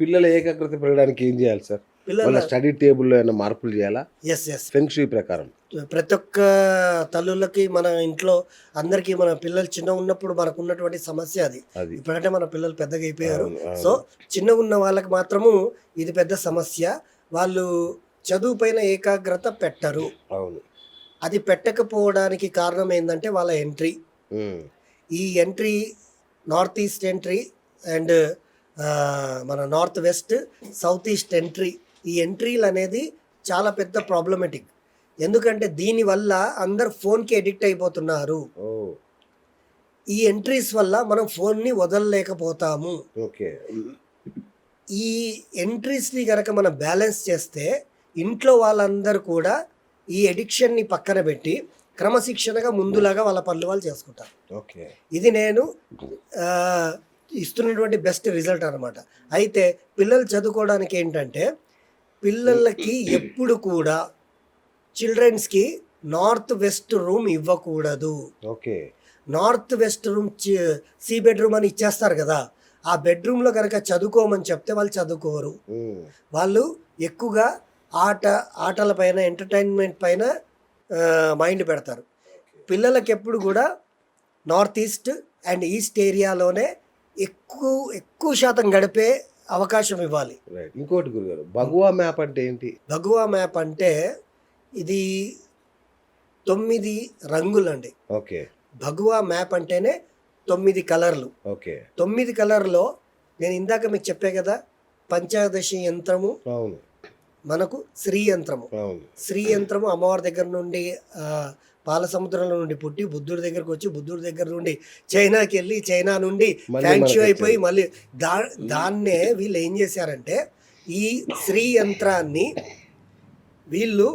పిల్లల ఏకాగ్రత పెరగడానికి ఏం చేయాలి సార్? వాళ్ళ పిల్లల స్టడీ టేబుల్లో ఏమైనా మార్పులు చేయాలా? ఎస్ ఎస్ ఫెంక్షీ ప్రకారం. ప్రతి ఒక్క తల్లులకి మన ఇంట్లో అందరికీ మన పిల్లలు చిన్న ఉన్నప్పుడు మనకు ఉన్నటువంటి సమస్య అది. ఇప్పుడంటే మన పిల్లలు పెద్దగా అయిపోయారు. సో చిన్నగా ఉన్న వాళ్ళకి మాత్రము ఇది పెద్ద సమస్య. వాళ్ళు చదువు పైన ఏకాగ్రత పెట్టరు. అవును. అది పెట్టకపోవడానికి కారణం ఏంటంటే వాళ్ళ ఎంట్రీ. ఈ entry north east entry and మన north west south east entry. ఈ ఎంట్రీలు అనేది చాలా పెద్ద ప్రాబ్లమెటిక్ ఎందుకంటే దీనివల్ల అందరు ఫోన్కి ఎడిక్ట్ అయిపోతున్నారు. ఈ ఎంట్రీస్ వల్ల మనం ఫోన్ని వదలలేకపోతాము. ఓకే. ఈ ఎంట్రీస్ని కనుక మనం బ్యాలెన్స్ చేస్తే ఇంట్లో వాళ్ళందరూ కూడా ఈ ఎడిక్షన్ని పక్కన పెట్టి క్రమశిక్షణగా ముందులాగా వాళ్ళ పనులు వాళ్ళు చేసుకుంటారు. ఓకే. ఇది నేను ఇస్తున్నటువంటి బెస్ట్ రిజల్ట్ అనమాట అయితే పిల్లలు చదువుకోవడానికి ఏంటంటే పిల్లలకి ఎప్పుడు కూడా చిల్డ్రన్స్కి నార్త్ వెస్ట్ రూమ్ ఇవ్వకూడదు. ఓకే. నార్త్ వెస్ట్ రూమ్ సి బెడ్రూమ్ అని ఇచ్చేస్తారు కదా. ఆ బెడ్రూమ్లో కనుక చదువుకోమని చెప్తే వాళ్ళు చదువుకోరు. వాళ్ళు ఎక్కువగా ఆట ఆటల పైన ఎంటర్టైన్మెంట్ పైన మైండ్ పెడతారు. పిల్లలకి ఎప్పుడు కూడా నార్త్ ఈస్ట్ అండ్ ఈస్ట్ ఏరియాలోనే ఎక్కువ ఎక్కువ శాతం గడిపే అవకాశం ఇవ్వాలి. ఇంకోటి గురుగారు భగవా మ్యాప్ అంటే ఏంటి? భగవా మ్యాప్ అంటే ఇది తొమ్మిది రంగులండి. ఓకే. భగవా మ్యాప్ అంటేనే తొమ్మిది కలర్లు. ఓకే. తొమ్మిది కలర్లో నేను ఇందాక మీకు చెప్పే కదా పంచాదశి యంత్రము అవును. మనకు శ్రీ యంత్రము. అవును. శ్రీ యంత్రము అమ్మవారి దగ్గర నుండి ఆ, పాల సముద్రంలో నుండి పుట్టి బుద్ధుడి దగ్గరకు వచ్చి బుద్ధుడి దగ్గర నుండి చైనాకి వెళ్ళి చైనా నుండి మనకి అయిపోయి. మళ్ళీ దా దాన్నే వీళ్ళు ఏం చేశారంటే ఈ శ్రీ యంత్రాన్ని వీళ్ళు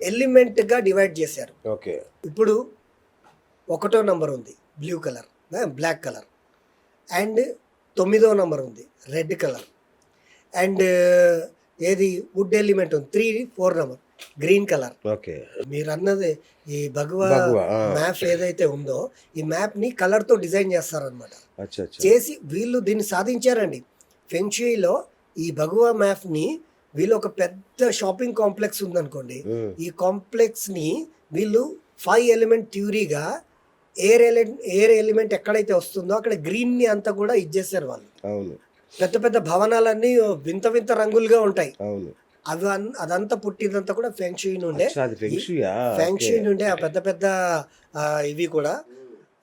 ఎలిమెంట్గా డివైడ్ చేశారు. ఓకే. ఇప్పుడు ఒకటో నంబర్ ఉంది blue colour black colour. And తొమ్మిదో నంబర్ ఉంది రెడ్ కలర్. అండ్ ఏది వుడ్ ఎలిమెంట్ ఉంది three four number. Green colour. Okay. మీరు అన్నది ఈ భగవా. మ్యాప్ ఏదైతే ఉందో ఈ మ్యాప్ని కలర్తో డిజైన్ చేస్తారనమాట చేసి వీళ్ళు దీన్ని సాధించారండి. ఫెంక్షుయిలో ఈ భగవా మ్యాప్ని వీళ్ళు ఒక పెద్ద షాపింగ్ కాంప్లెక్స్ ఉందనుకోండి. ఈ కాంప్లెక్స్ని వీళ్ళు ఫైవ్ ఎలిమెంట్ థ్యూరీగా ఎయిర్ ఎలిమెంట్ ఎయిర్ ఎలిమెంట్ ఎక్కడైతే వస్తుందో అక్కడ గ్రీన్ని అంతా కూడా ఇచ్చేసారు వాళ్ళు. పెద్ద పెద్ద భవనాలన్నీ వింత వింత రంగులుగా ఉంటాయి. అన్- అదంతా పుట్టిందంతా కూడా ఫెంక్షుయి నుండే. ఫెంక్షుయా నుండి ఆ పెద్ద పెద్ద ఇవి కూడా.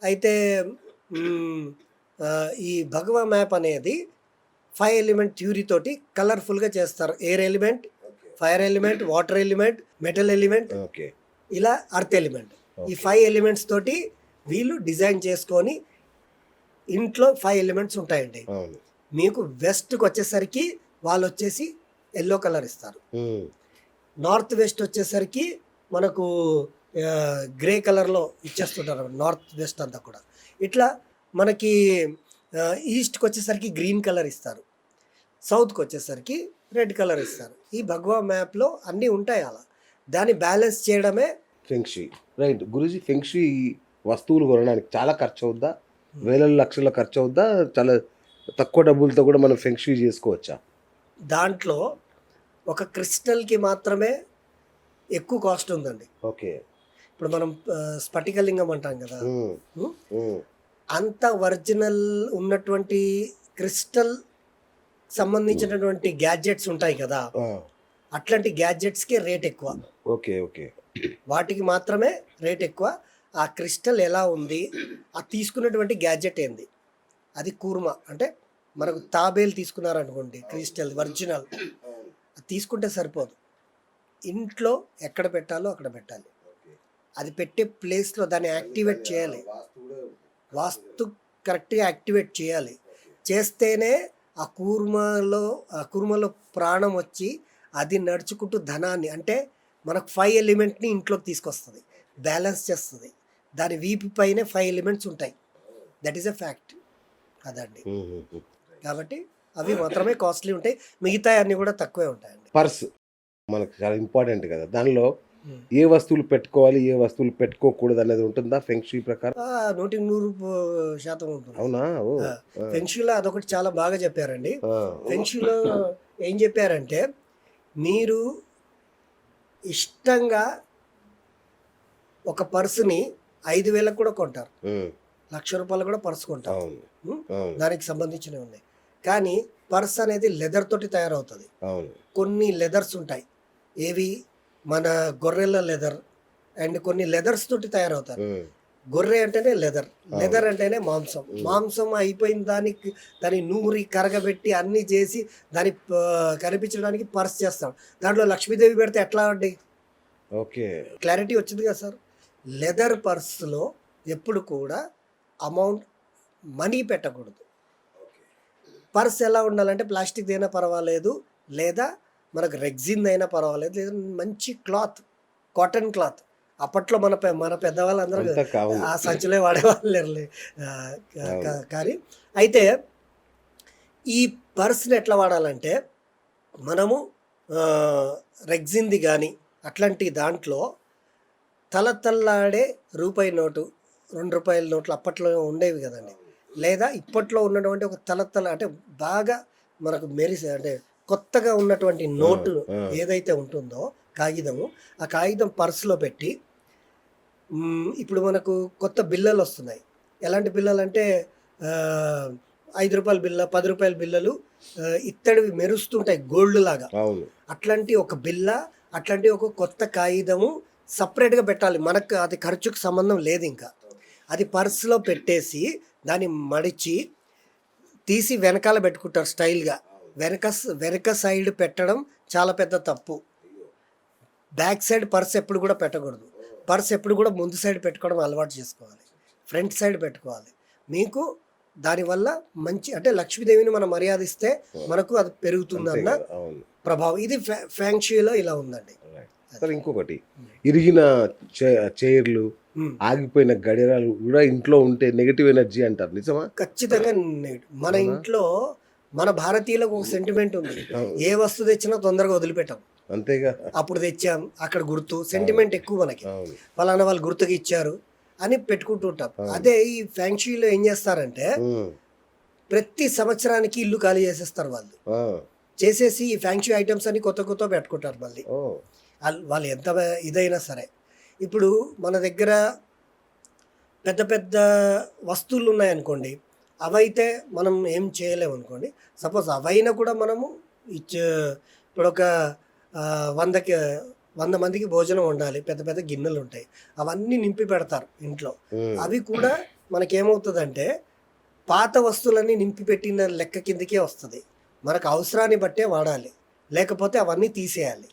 అయితే ఈ భగవా మ్యాప్ అనేది ఫైవ్ ఎలిమెంట్ థ్యూరీ తోటి కలర్ఫుల్గా చేస్తారు. Air element fire element water element metal element ఇలా అర్త్ ఎలిమెంట్. ఈ. ఫైవ్ ఎలిమెంట్స్ తోటి వీళ్ళు డిజైన్ చేసుకొని ఇంట్లో ఫైవ్ ఎలిమెంట్స్ ఉంటాయండి. మీకు వెస్ట్కి వచ్చేసరికి వాళ్ళు వచ్చేసి ఎల్లో కలర్ ఇస్తారు. నార్త్ వెస్ట్ వచ్చేసరికి మనకు గ్రే కలర్లో ఇచ్చేస్తుంటారు. నార్త్ వెస్ట్ అంతా కూడా. ఇట్లా మనకి ఈస్ట్కి వచ్చేసరికి గ్రీన్ కలర్ ఇస్తారు. సౌత్కి వచ్చేసరికి రెడ్ కలర్ ఇస్తారు. ఈ భగవా మ్యాప్లో అన్నీ ఉంటాయి అలా. దాన్ని బ్యాలెన్స్ చేయడమే ఫెంక్షీ రైట్. గురుజీ ఫెంక్షీ వస్తువులు కొనడానికి చాలా ఖర్చు అవుద్దా వేల లక్షల ఖర్చు అవుద్దా చాలా తక్కువ డబ్బులతో కూడా మనం ఫెంక్షీ చేసుకోవచ్చా? దాంట్లో ఒక క్రిస్టల్కి మాత్రమే ఎక్కువ కాస్ట్ ఉందండి. ఓకే. ఇప్పుడు మనం స్ఫటికలింగం అంటాం కదా. అంత ఒరిజినల్ ఉన్నటువంటి క్రిస్టల్ సంబంధించినటువంటి గ్యాడ్జెట్స్ ఉంటాయి కదా. అట్లాంటి గ్యాడ్జెట్స్కి రేట్ ఎక్కువ. Okay okay. వాటికి మాత్రమే రేట్ ఎక్కువ. ఆ క్రిస్టల్ ఎలా ఉంది? ఆ తీసుకున్నటువంటి గ్యాడ్జెట్ ఏంది? అది కూర్మ. అంటే మనకు తాబేలు తీసుకున్నారనుకోండి క్రిస్టల్ ఒరిజినల్. తీసుకుంటే సరిపోదు. ఇంట్లో ఎక్కడ పెట్టాలో అక్కడ పెట్టాలి. అది పెట్టే ప్లేస్లో దాన్ని యాక్టివేట్ చేయాలి. వాస్తు కరెక్ట్గా యాక్టివేట్ చేయాలి. చేస్తేనే ఆ కూర్మలో ఆ కూర్మలో ప్రాణం వచ్చి అది నడుచుకుంటూ ధనాన్ని అంటే మనకు ఫైవ్ ఎలిమెంట్ని ఇంట్లోకి తీసుకొస్తుంది. బ్యాలెన్స్ చేస్తుంది. దాని వీపు పైనే ఫైవ్ ఎలిమెంట్స్ ఉంటాయి. That is a fact. అదండి. కాబట్టి అవి మాత్రమే కాస్ట్లీ ఉంటాయి. మిగతా అన్నీ కూడా తక్కువే ఉంటాయండి. పర్స్ మనకు చాలా ఇంపార్టెంట్ కదా. దానిలో. ఏ వస్తువులు పెట్టుకోవాలి ఏ వస్తువులు పెట్టుకోకూడదు అనేది ఉంటుందా. ఫెంక్షీ ప్రకారం. నూటికి నూరు శాతం ఉంటుంది. అవునా? ఫెంక్షులో అదొకటి చాలా బాగా చెప్పారండి. ఫెంక్షులో ఏం చెప్పారంటే మీరు ఇష్టంగా ఒక పర్సుని ఐదు వేలకు కూడా కొంటారు. లక్ష రూపాయలు కూడా పర్సు కొంటారు. దానికి సంబంధించినవి ఉన్నాయి. కానీ పర్స్ అనేది లెదర్ తోటి తయారవుతుంది. కొన్ని లెదర్స్ ఉంటాయి. ఏవి? మన గొర్రెల లెదర్ అండ్ కొన్ని లెదర్స్ తోటి తయారవుతారు. గొర్రె అంటేనే లెదర్ లెదర్ అంటేనే మాంసం. మాంసం అయిపోయిన దానికి దాన్ని నూరి కరగబెట్టి అన్ని చేసి దాన్ని ఆ, కనిపించడానికి పర్స్ చేస్తాం. దాంట్లో లక్ష్మీదేవి పెడితే ఎట్లా అండి? ఓకే. క్లారిటీ వచ్చింది కదా సార్. లెదర్ పర్స్లో ఎప్పుడు కూడా అమౌంట్ మనీ పెట్టకూడదు. పర్స్ ఎలా ఉండాలంటే ప్లాస్టిక్ అయినా పర్వాలేదు లేదా మనకు రెగ్జిన్ అయినా పర్వాలేదు లేదా మంచి క్లాత్ కాటన్ క్లాత్. అప్పట్లో మన పె- మన పెద్దవాళ్ళందరూ ఆ సంచులే వాడేవాళ్ళు కానీ అయితే ఈ పర్స్ని ఎట్లా వాడాలంటే మనము రెగ్జిన్ది కానీ అట్లాంటి దాంట్లో తల తల్లాడే రూపాయి నోటు రెండు రూపాయల నోట్లు అప్పట్లో ఉండేవి కదండి. లేదా ఇప్పట్లో ఉన్నటువంటి ఒక తల తల అంటే బాగా మనకు మెరిసే అంటే కొత్తగా ఉన్నటువంటి నోటు. ఏదైతే ఉంటుందో కాగితము ఆ కాగితం పర్సులో పెట్టి ఇప్పుడు మనకు కొత్త బిల్లలు వస్తున్నాయి. ఎలాంటి బిల్లలు అంటే ఐదు రూపాయల బిల్ల పది రూపాయల బిల్లలు ఇత్తడివి మెరుస్తుంటాయి గోల్డ్ లాగా. అట్లాంటి ఒక బిల్ల అట్లాంటి ఒక కొత్త కాగితము సపరేట్గా పెట్టాలి. మనకు అది ఖర్చుకు సంబంధం లేదు ఇంకా. అది పర్సులో పెట్టేసి దాన్ని మడిచి తీసి వెనకాల పెట్టుకుంటారు స్టైల్గా. వెనక వెనక సైడ్ పెట్టడం చాలా పెద్ద తప్పు. బ్యాక్ సైడ్ పర్స్ ఎప్పుడు కూడా పెట్టకూడదు. పర్స్ ఎప్పుడు కూడా ముందు సైడ్ పెట్టుకోవడం అలవాటు చేసుకోవాలి. ఫ్రంట్ సైడ్ పెట్టుకోవాలి. మీకు దానివల్ల మంచి అంటే లక్ష్మీదేవిని మనం మర్యాదిస్తే మనకు అది పెరుగుతుందన్న ప్రభావం. ఇది ఫ్యాంక్షీలో ఇలా ఉందండి. సరే ఇంకొకటి. ఇరిగిన చైర్లు. ఆగిపోయిన గడియారాలు కూడా ఇంట్లో ఉంటే నెగిటివ్ ఎనర్జీ అంటారు. నిజమా? ఖచ్చితంగా మన ఇంట్లో మన భారతీయులకు ఒక సెంటిమెంట్ ఉంది. ఏ వస్తువు తెచ్చినా తొందరగా వదిలిపెట్టాం. అంతేగా? అప్పుడు తెచ్చాం అక్కడ గుర్తు సెంటిమెంట్ ఎక్కువ మనకి. ఫలానా వాళ్ళు గుర్తుగా ఇచ్చారు అని పెట్టుకుంటూ ఉంటాం. అదే ఈ ఫ్యాంక్షీలో ఏం చేస్తారంటే ప్రతి సంవత్సరానికి ఇల్లు ఖాళీ చేసేస్తారు వాళ్ళు. చేసేసి ఈ ఫ్యాంక్షీ ఐటమ్స్ అన్ని కొత్త కొత్త పెట్టుకుంటారు మళ్ళీ. వాళ్ళు ఎంత ఇదైనా సరే ఇప్పుడు మన దగ్గర పెద్ద పెద్ద వస్తువులు ఉన్నాయనుకోండి అవైతే మనం ఏం చేయలేము అనుకోండి సపోజ్ అవైనా కూడా మనము ఇచ్చే ఇప్పుడు ఒక వందకి వంద మందికి భోజనం వండాలి పెద్ద పెద్ద గిన్నెలు ఉంటాయి అవన్నీ నింపి పెడతారు ఇంట్లో. అవి కూడా మనకేమవుతుందంటే పాత వస్తువులన్నీ నింపి పెట్టిన లెక్క కిందకే వస్తుంది. మనకు అవసరాన్ని బట్టే వాడాలి లేకపోతే అవన్నీ తీసేయాలి.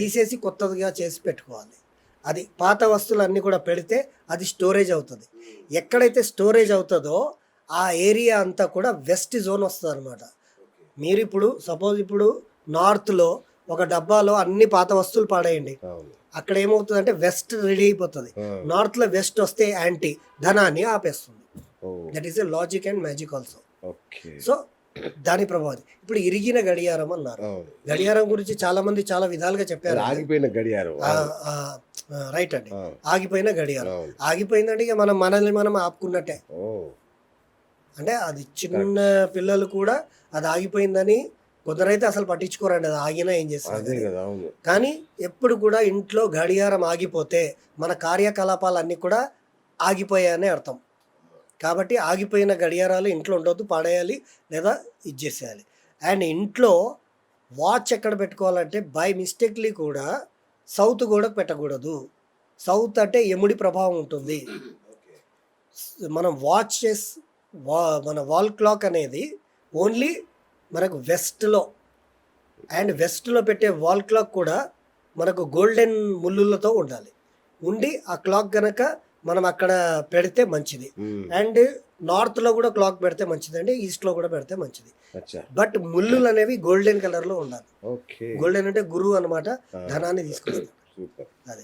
తీసేసి కొత్తదిగా చేసి పెట్టుకోవాలి. అది పాత వస్తువులన్నీ కూడా పెడితే అది స్టోరేజ్ అవుతుంది. ఎక్కడైతే స్టోరేజ్ అవుతుందో ఆ ఏరియా అంతా కూడా వెస్ట్ జోన్ వస్తుంది అనమాట మీరు ఇప్పుడు సపోజ్ ఇప్పుడు నార్త్లో ఒక డబ్బాలో అన్ని పాత వస్తువులు పాడేయండి. అక్కడ ఏమవుతుందంటే వెస్ట్ రెడీ అయిపోతుంది. నార్త్లో వెస్ట్ వస్తే యాంటీ ధనాన్ని ఆపేస్తుంది. That is a logic and magic also so దాని ప్రభావం ఇప్పుడు ఇరిగిన గడియారం అన్నారు. గడియారం గురించి చాలా మంది చాలా విధాలుగా చెప్పారు. ఆగిపోయిన గడియారం. రైట్ అండి. ఆగిపోయిన గడియారం. ఆగిపోయిందంటే ఇక మనం మనల్ని మనం ఆపుకున్నట్టే. అంటే అది చిన్న పిల్లలు కూడా అది ఆగిపోయిందని కొందరైతే అసలు పట్టించుకోరండి. అది ఆగినా ఏం చేస్తారు? కానీ ఎప్పుడు కూడా ఇంట్లో గడియారం ఆగిపోతే మన కార్యకలాపాలన్నీ కూడా ఆగిపోయాయనే అర్థం. కాబట్టి ఆగిపోయిన గడియారాలు ఇంట్లో ఉండొద్దు పాడేయాలి లేదా ఇచ్చేసేయాలి అండ్ ఇంట్లో వాచ్ ఎక్కడ పెట్టుకోవాలంటే బై మిస్టేక్లీ కూడా సౌత్ కూడా పెట్టకూడదు. సౌత్ అంటే ఎముడి ప్రభావం ఉంటుంది. మనం వాచ్ చేస్ వా మన వాల్ క్లాక్ అనేది ఓన్లీ మనకు వెస్ట్లో అండ్ వెస్ట్లో పెట్టే వాల్ క్లాక్ కూడా మనకు గోల్డెన్ ముళ్ళులతో ఉండాలి. ఉండి ఆ క్లాక్ గనక మనం అక్కడ పెడితే మంచిది. అండ్ నార్త్లో కూడా క్లాక్ పెడితే మంచిదండి ఈస్ట్లో కూడా పెడితే మంచిది. బట్ ముళ్ళులు అనేవి గోల్డెన్ కలర్లో ఉండాలి. ఓకే. గోల్డెన్ అంటే గురువు అనమాట ధనాన్ని తీసుకొస్తాడు. అది.